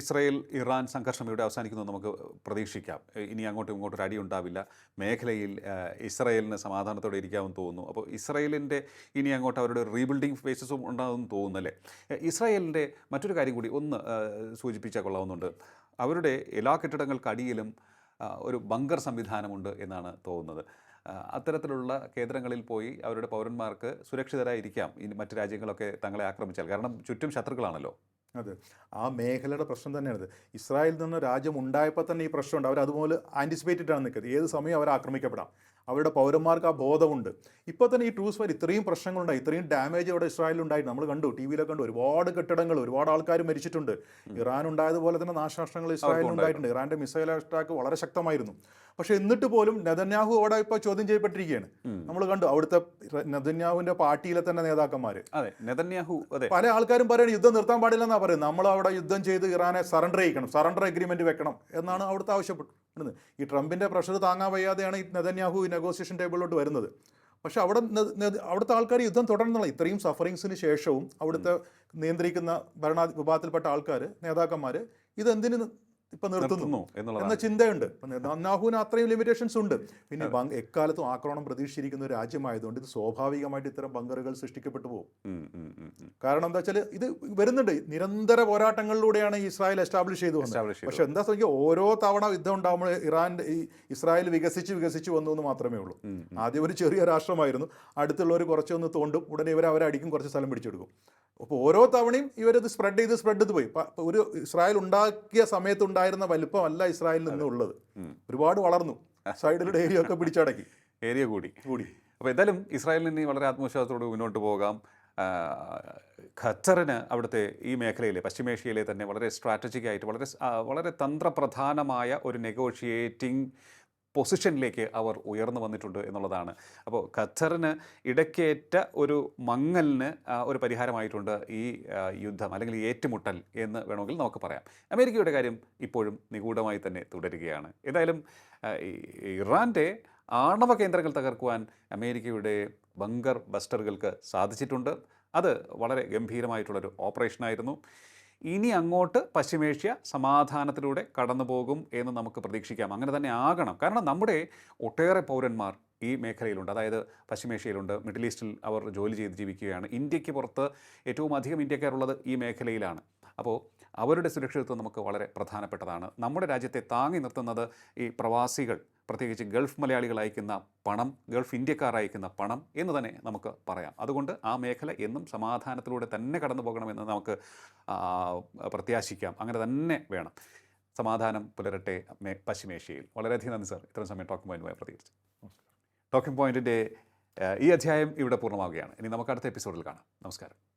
ഇസ്രയേൽ ഇറാൻ സംഘർഷം ഇവിടെ അവസാനിക്കുന്നു എന്ന് നമുക്ക് പ്രതീക്ഷിക്കാം. ഇനി അങ്ങോട്ടും ഇങ്ങോട്ടും ഒരു അടി ഉണ്ടാവില്ല. മേഖലയിൽ ഇസ്രയേലിന് സമാധാനത്തോടെ ഇരിക്കാമെന്ന് തോന്നുന്നു. അപ്പോൾ ഇസ്രയേലിന്റെ ഇനി അങ്ങോട്ട് അവരുടെ റീബിൽഡിംഗ് ഫേസസും ഉണ്ടാകുമെന്ന് തോന്നുന്നല്ലേ? ഇസ്രയേലിന്റെ മറ്റൊരു കാര്യം കൂടി ഒന്ന് സൂചിപ്പിച്ചാൽ കൊള്ളാവുന്നുണ്ട്. അവരുടെ എല്ലാ കെട്ടിടങ്ങൾക്കടിയിലും ഒരു ബങ്കർ സംവിധാനമുണ്ട് എന്നാണ് തോന്നുന്നത്. അത്തരത്തിലുള്ള കേന്ദ്രങ്ങളിൽ പോയി അവരുടെ പൗരന്മാർക്ക് സുരക്ഷിതരായിരിക്കാം. ഇനി മറ്റു രാജ്യങ്ങളൊക്കെ തങ്ങളെ ആക്രമിച്ചാൽ. കാരണം ചുറ്റും ശത്രുക്കളാണല്ലോ. അതെ. ആ മേഖലയുടെ പ്രശ്നം തന്നെയാണിത് ഇസ്രായേലിൽ നിന്ന് രാജ്യം ഉണ്ടായപ്പോൾ തന്നെ ഈ പ്രശ്നമുണ്ട്. അവർ അതുപോലെ ആന്റിസിപ്പേറ്റഡ് ആണ് നിൽക്കുന്നത്. ഏത് സമയം അവർ ആക്രമിക്കപ്പെടാം അവരുടെ പൗരന്മാർക്ക് ആ ബോധമുണ്ട്. ഇപ്പോൾ തന്നെ ഈ ട്രൂസ് വരെ ഇത്രയും പ്രശ്നങ്ങളുണ്ടായി ഇത്രയും ഡാമേജ് അവിടെ ഇസ്രായേലിൽ ഉണ്ടായി നമ്മൾ കണ്ടു ടി വിയിലൊക്കെ കണ്ടു. ഒരുപാട് കെട്ടിടങ്ങൾ ഒരുപാട് ആൾക്കാർ മരിച്ചിട്ടുണ്ട്. ഇറാൻ ഉണ്ടായതുപോലെ തന്നെ നാശനഷ്ടങ്ങൾ ഇസ്രായേലിൽ ഉണ്ടായിട്ടുണ്ട് ഇറാന്റെ മിസൈൽ അറ്റാക്ക് വളരെ ശക്തമായിരുന്നു. പക്ഷേ എന്നിട്ട് പോലും നെതന്യാഹു അവിടെ ഇപ്പോൾ ചോദ്യം ചെയ്യപ്പെട്ടിരിക്കുകയാണ്. നമ്മൾ കണ്ടു അവിടുത്തെ നെതന്യാഹുവിന്റെ പാർട്ടിയിലെ തന്നെ നേതാക്കന്മാർ അതെ നെതന്യാഹു അതെ. പല ആൾക്കാരും പറയുന്നത് യുദ്ധം നിർത്താൻ പാടില്ലെന്നാണ് പറയുന്നത്. നമ്മൾ അവിടെ യുദ്ധം ചെയ്ത് ഇറാനെ സറണ്ടർ ചെയ്യിക്കണം സറണ്ടർ അഗ്രിമെന്റ് വെക്കണം എന്നാണ് അവിടുത്തെ ആവശ്യപ്പെടുന്നത് ഈ ട്രംപിന്റെ പ്രഷർ താങ്ങാൻ വയ്യാതെയാണ് ഈ നെതന്യാഹു ഈ നെഗോസിയേഷൻ ടേബിളിലോട്ട് വരുന്നത്. പക്ഷേ അവിടെ അവിടുത്തെ ആൾക്കാർ യുദ്ധം തുടർന്നുള്ള ഇത്രയും സഫറിങ്സിന് ശേഷവും അവിടുത്തെ നിയന്ത്രിക്കുന്ന ഭരണ വിഭാഗത്തിൽപ്പെട്ട ആൾക്കാർ നേതാക്കന്മാർ ഇതെന്തിന് ഇപ്പം നിർത്തുന്നു എന്ന ചിന്തയുണ്ട്. നന്നാഹുവിന് അത്രയും ലിമിറ്റേഷൻസ് ഉണ്ട്. പിന്നെ എക്കാലത്തും ആക്രമണം പ്രതീക്ഷിച്ചിരിക്കുന്ന ഒരു രാജ്യമായതുകൊണ്ട് ഇത് സ്വാഭാവികമായിട്ട് ഇത്തരം ബങ്കറുകൾ സൃഷ്ടിക്കപ്പെട്ടു പോകും. കാരണം എന്താ വെച്ചാൽ ഇത് വരുന്നുണ്ട്. നിരന്തര പോരാട്ടങ്ങളിലൂടെയാണ് ഇസ്രായേൽ എസ്റ്റാബ്ലിഷ് ചെയ്തു വന്നത്. പക്ഷെ എന്താ സംഖ്യ ഓരോ തവണ യുദ്ധം ഉണ്ടാകുമ്പോൾ ഇറാൻ ഈ ഇസ്രായേൽ വികസിച്ച് വികസിച്ച് വന്നു എന്ന് മാത്രമേ ഉള്ളൂ. ആദ്യം ഒരു ചെറിയ രാഷ്ട്രമായിരുന്നു. അടുത്തുള്ളവർ കുറച്ചൊന്ന് തോണ്ടും ഉടനെ ഇവർ അവരെ അടിക്കും കുറച്ച് സ്ഥലം പിടിച്ചെടുക്കും. അപ്പോൾ ഓരോ തവണയും ഇവരത് സ്പ്രെഡ് ചെയ്ത് സ്പ്രെഡ് ചെയ്ത് പോയി. ഒരു ഇസ്രായേൽ ഉണ്ടാക്കിയ സമയത്ത് ഉണ്ടായിരുന്ന വലിപ്പമല്ല ഇസ്രായേലിൽ നിന്നുള്ളത് ഉള്ളത്. ഒരുപാട് വളർന്നു. സൈഡിലൂടെ ഏരിയ ഒക്കെ പിടിച്ചടക്കി. ഏരിയ കൂടി. കൂടി. അപ്പോൾ എന്തായാലും ഇസ്രായേലിൽ നിന്ന് വളരെ ആത്മവിശ്വാസത്തോട് മുന്നോട്ട് പോകാം. ഖത്തറിന് അവിടുത്തെ ഈ മേഖലയിലെ പശ്ചിമേഷ്യയിലെ തന്നെ വളരെ സ്ട്രാറ്റജിക് ആയിട്ട് വളരെ വളരെ തന്ത്രപ്രധാനമായ ഒരു നെഗോഷിയേറ്റിംഗ് പൊസിഷനിലേക്ക് അവർ ഉയർന്നു വന്നിട്ടുണ്ട് എന്നുള്ളതാണ്. അപ്പോൾ ഖത്തറിന് ഇടയ്ക്കേറ്റ ഒരു മങ്ങലിന് ഒരു പരിഹാരമായിട്ടുണ്ട് ഈ യുദ്ധം അല്ലെങ്കിൽ ഏറ്റുമുട്ടൽ എന്ന് വേണമെങ്കിൽ നമുക്ക് പറയാം. അമേരിക്കയുടെ കാര്യം ഇപ്പോഴും നിഗൂഢമായി തന്നെ തുടരുകയാണ്. എന്തായാലും ഇറാന്റെ ആണവ കേന്ദ്രങ്ങൾ തകർക്കുവാൻ അമേരിക്കയുടെ ബങ്കർ ബസ്റ്ററുകൾക്ക് സാധിച്ചിട്ടുണ്ട്. അത് വളരെ ഗംഭീരമായിട്ടുള്ളൊരു ഓപ്പറേഷനായിരുന്നു. ഇനി അങ്ങോട്ട് പശ്ചിമേഷ്യ സമാധാനത്തിലൂടെ കടന്നു പോകും എന്ന് നമുക്ക് പ്രതീക്ഷിക്കാം. അങ്ങനെ തന്നെ ആകണം. കാരണം നമ്മുടെ ഒട്ടേറെ പൗരന്മാർ ഈ മേഖലയിലുണ്ട്. അതായത് പശ്ചിമേഷ്യയിലുണ്ട്. മിഡിൽ ഈസ്റ്റിൽ അവർ ജോലി ചെയ്ത് ജീവിക്കുകയാണ്. ഇന്ത്യയ്ക്ക് പുറത്ത് ഏറ്റവും അധികം ഇന്ത്യക്കാരുള്ളത് ഈ മേഖലയിലാണ്. അപ്പോൾ അവരുടെ സുരക്ഷിതത്വം നമുക്ക് വളരെ പ്രധാനപ്പെട്ടതാണ്. നമ്മുടെ രാജ്യത്തെ താങ്ങി നിർത്തുന്നത് ഈ പ്രവാസികൾ പ്രത്യേകിച്ച് ഗൾഫ് മലയാളികൾ അയക്കുന്ന പണം ഗൾഫ് ഇന്ത്യക്കാർ അയക്കുന്ന പണം എന്ന് തന്നെ നമുക്ക് പറയാം. അതുകൊണ്ട് ആ മേഖല എന്നും സമാധാനത്തിലൂടെ തന്നെ കടന്നു പോകണമെന്ന് നമുക്ക് പ്രത്യാശിക്കാം. അങ്ങനെ തന്നെ വേണം. സമാധാനം പുലരട്ടെ മേ- പശ്ചിമേഷ്യയിൽ. വളരെയധികം നന്ദി സാർ. ഇത്രയും സമയം ടോക്കിംഗ് പോയിന്റുമായി പ്രതികരിച്ചു ടോക്കിംഗ് പോയിന്റിന്റെ ഈ അധ്യായം ഇവിടെ പൂർണമാവുകയാണ്. ഇനി നമുക്ക് അടുത്ത എപ്പിസോഡിൽ കാണാം. നമസ്കാരം.